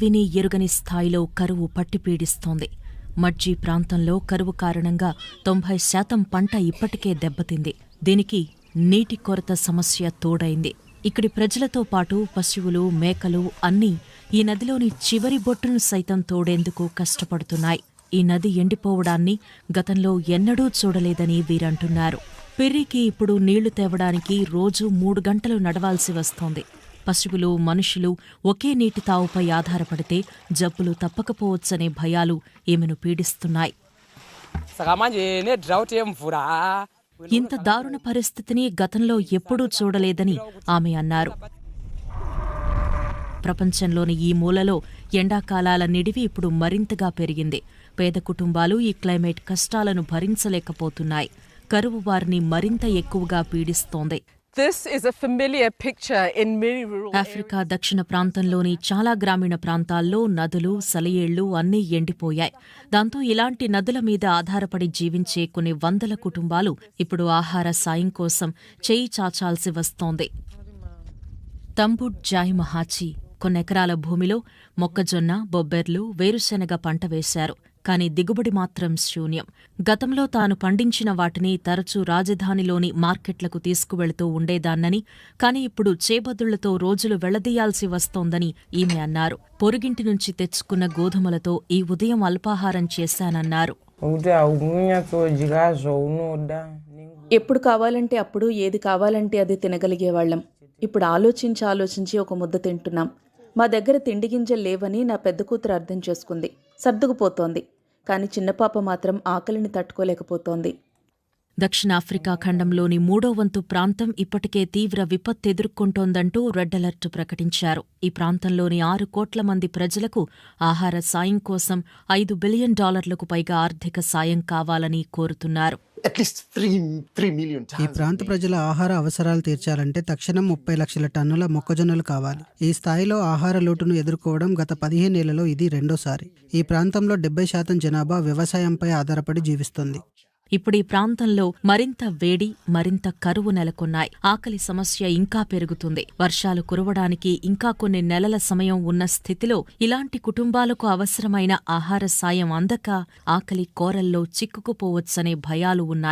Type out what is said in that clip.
విని ఎరుగని స్థాయిలో కరువు పట్టిపీడిస్తోంది మడ్జీ ప్రాంతంలో కరువు కారణంగా తొంభై శాతం పంట ఇప్పటికే దెబ్బతింది. దీనికి నీటి కొరత సమస్య తోడైంది. ఇక్కడి ప్రజలతో పాటు పశువులు మేకలు అన్నీ ఈ నదిలోని చివరి బొట్టును సైతం తోడేందుకు కష్టపడుతున్నాయి. ఈ నది ఎండిపోవడాన్ని గతంలో ఎన్నడూ చూడలేదని వీరంటున్నారు. పెర్రికి ఇప్పుడు నీళ్ళు తేవడానికి రోజూ మూడు గంటలు నడవాల్సి వస్తోంది. పశువులు మనుషులు ఒకే నీటి తావుపై ఆధారపడితే జబ్బులు తప్పకపోవచ్చనే భయాలు ఈమెను పీడిస్తున్నాయి. ఇంత దారుణ పరిస్థితిని గతంలో ఎప్పుడూ చూడలేదని ఆమె అన్నారు. ప్రపంచంలోని ఈ మూలలో ఎండాకాలాల నిడివి ఇప్పుడు మరింతగా పెరిగింది. పేద కుటుంబాలు ఈ క్లైమేట్ కష్టాలను భరించలేకపోతున్నాయి. కరువు వారిని మరింత ఎక్కువగా పీడిస్తోంది. ఆఫ్రికా దక్షిణ ప్రాంతంలోని చాలా గ్రామీణ ప్రాంతాల్లో నదులు సలయేళ్ళు అన్నీ ఎండిపోయాయి. దాంతో ఇలాంటి నదుల మీద ఆధారపడి జీవించే కొన్ని వందల కుటుంబాలు ఇప్పుడు ఆహార సాయం కోసం చేయి చాచాల్సి వస్తోంది. తంబుడ్ జాయ్ మహాచి కొన్నెకరాల భూమిలో మొక్కజొన్న బొబ్బెర్లు వేరుశెనగ పంట వేశారు. కాని దిగుబడి మాత్రం శూన్యం. గతంలో తాను పండించిన వాటిని తరచూ రాజధానిలోని మార్కెట్లకు తీసుకువెళుతూ ఉండేదాన్నని కాని ఇప్పుడు చేబదుళ్ళతో రోజులు వెళ్ళదీయాల్సి వస్తోందని ఈమె అన్నారు. పొరుగింటి నుంచి తెచ్చుకున్న గోధుమలతో ఈ ఉదయం అల్పాహారం చేశానన్నారు. ఎప్పుడు కావాలంటే అప్పుడు ఏది కావాలంటే అది తినగలిగేవాళ్ళం ఇప్పుడు ఆలోచించి ఆలోచించి ఒక ముద్ద తింటున్నాం. మా దగ్గర తిండి గింజలు లేవని నా పెద్ద కూతురు అర్థం చేసుకుంది. సర్దుకుపోతోంది. కానీ చిన్న పాప మాత్రం ఆకలిని తట్టుకోలేకపోతోంది. దక్షిణాఫ్రికా ఖండంలోని మూడో వంతు ప్రాంతం ఇప్పటికే తీవ్ర విపత్తు ఎదుర్కొంటోందంటూ రెడ్ అలర్ట్ ప్రకటించారు. ఈ ప్రాంతంలోని ఆరు కోట్ల మంది ప్రజలకు ఆహార సాయం కోసం ఐదు బిలియన్ డాలర్లకు పైగా ఆర్థిక సాయం కావాలని కోరుతున్నారు. ఈ. ప్రాంత ప్రజల ఆహార అవసరాలు తీర్చాలంటే తక్షణం ముప్పై లక్షల టన్నుల మొక్కజొన్నలు కావాలి. ఈ స్థాయిలో ఆహార లోటును ఎదుర్కోవడం గత పదిహేనేళ్ళలో ఇది రెండోసారి. ఈ ప్రాంతంలో డెబ్బై శాతం జనాభా వ్యవసాయంపై ఆధారపడి జీవిస్తుంది. ఇప్పుడు ఈ ప్రాంతంలో మరింత వేడి మరింత కరువు నెలకొన్నాయి. ఆకలి సమస్య ఇంకా పెరుగుతుంది. వర్షాలు కురవడానికి ఇంకా కొన్ని నెలల సమయం ఉన్న స్థితిలో ఇలాంటి కుటుంబాలకు అవసరమైన ఆహార సాయం అందక ఆకలి కోరల్లో చిక్కుకుపోవచ్చనే భయాలు ఉన్నాయి.